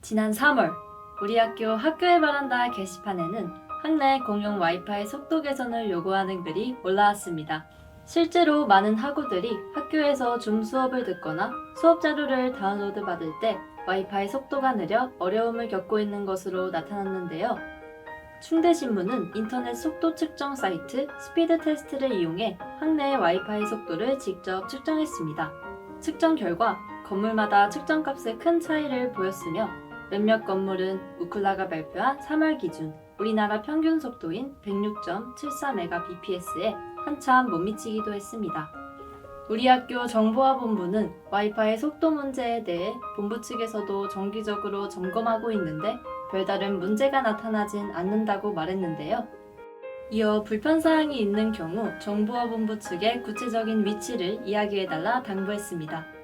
지난 3월 우리 학교 학교에 바란다 게시판에는 학내 공용 와이파이 속도 개선을 요구하는 글이 올라왔습니다. 실제로 많은 학우들이 학교에서 줌 수업을 듣거나 수업 자료를 다운로드 받을 때 와이파이 속도가 느려 어려움을 겪고 있는 것으로 나타났는데요. 충대신문은 인터넷 속도 측정 사이트 스피드 테스트를 이용해 학내의 와이파이 속도를 직접 측정했습니다. 측정 결과 건물마다 측정값에 큰 차이를 보였으며 몇몇 건물은 우클라가 발표한 3월 기준 우리나라 평균 속도인 106.74Mbps에 한참 못 미치기도 했습니다. 우리 학교 정보화본부는 와이파이 속도 문제에 대해 본부 측에서도 정기적으로 점검하고 있는데 별다른 문제가 나타나진 않는다고 말했는데요. 이어 불편사항이 있는 경우 정보화본부 측에 구체적인 위치를 이야기해달라 당부했습니다.